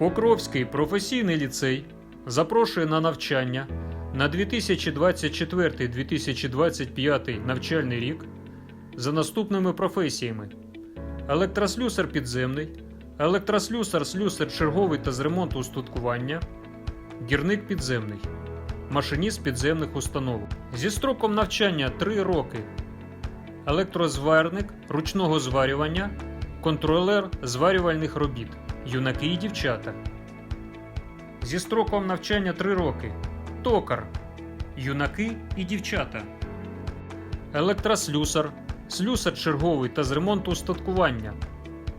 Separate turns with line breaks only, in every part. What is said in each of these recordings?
Покровський професійний ліцей запрошує на навчання на 2024-2025 навчальний рік за наступними професіями: електрослюсар підземний, електрослюсар, слюсар черговий та з ремонту устаткування, гірник підземний, машиніст підземних установок. Зі строком навчання 3 роки. Електрозварник ручного зварювання, контролер зварювальних робіт, юнаки і дівчата. Зі строком навчання 3 роки. Токар, юнаки і дівчата. Електрослюсар, слюсар черговий та з ремонту устаткування.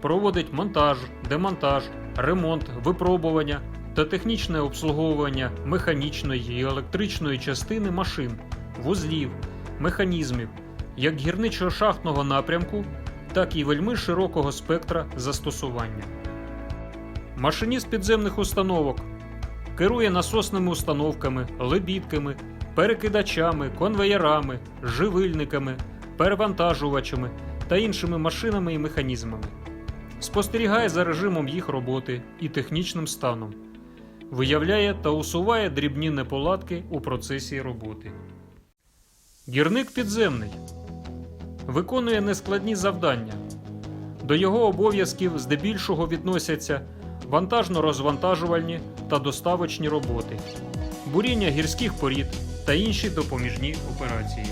Проводить монтаж, демонтаж, ремонт, випробування та технічне обслуговування механічної і електричної частини машин, вузлів, механізмів, як гірничо-шахтного напрямку, так і вельми широкого спектра застосування. Машиніст підземних установок керує насосними установками, лебідками, перекидачами, конвеєрами, живильниками, перевантажувачами та іншими машинами і механізмами. Спостерігає за режимом їх роботи і технічним станом. Виявляє та усуває дрібні неполадки у процесі роботи. Гірник підземний виконує нескладні завдання. До його обов'язків здебільшого відносяться вантажно-розвантажувальні та доставочні роботи, буріння гірських порід та інші допоміжні операції.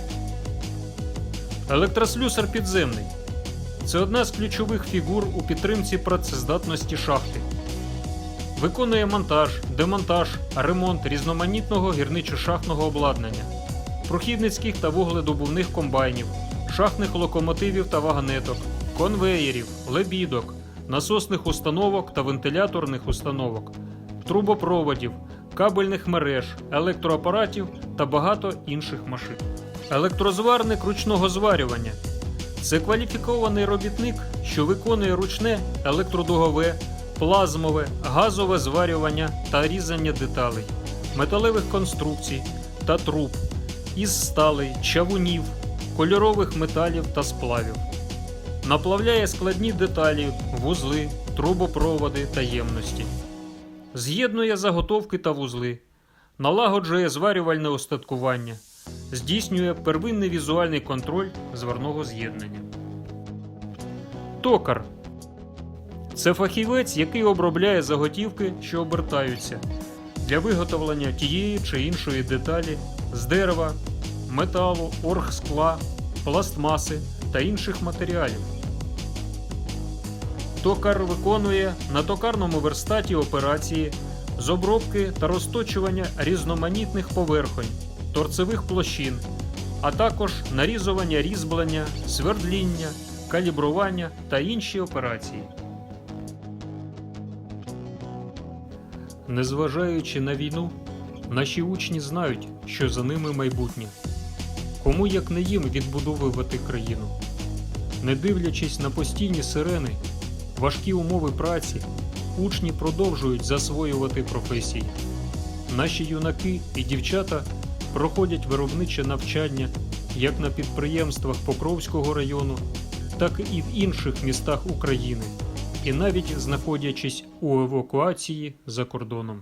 Електрослюсар підземний це одна з ключових фігур у підтримці працездатності шахти. Виконує монтаж, демонтаж, ремонт різноманітного гірничо-шахтного обладнання, прохідницьких та вугледобувних комбайнів, шахтних локомотивів та вагонеток, конвеєрів, лебідок, насосних установок та вентиляторних установок, трубопроводів, кабельних мереж, електроапаратів та багато інших машин. Електрозварник ручного зварювання це кваліфікований робітник, що виконує ручне електродугове, плазмове, газове зварювання та різання деталей, металевих конструкцій та труб із сталей, чавунів, кольорових металів та сплавів. Наплавляє складні деталі, вузли, трубопроводи та ємності. З'єднує заготовки та вузли, налагоджує зварювальне остаткування, здійснює первинний візуальний контроль зварного з'єднання. Токар це фахівець, який обробляє заготівки, що обертаються, для виготовлення тієї чи іншої деталі з дерева, металу, оргскла, пластмаси та інших матеріалів. Токар виконує на токарному верстаті операції з обробки та розточування різноманітних поверхонь, торцевих площин, а також нарізування різьблення, свердління, калібрування та інші операції. Незважаючи на війну, наші учні знають, що за ними майбутнє. Кому як не їм відбудовувати країну. Не дивлячись на постійні сирени, важкі умови праці, учні продовжують засвоювати професії. Наші юнаки і дівчата проходять виробниче навчання як на підприємствах Покровського району, так і в інших містах України, і навіть знаходячись у евакуації за кордоном.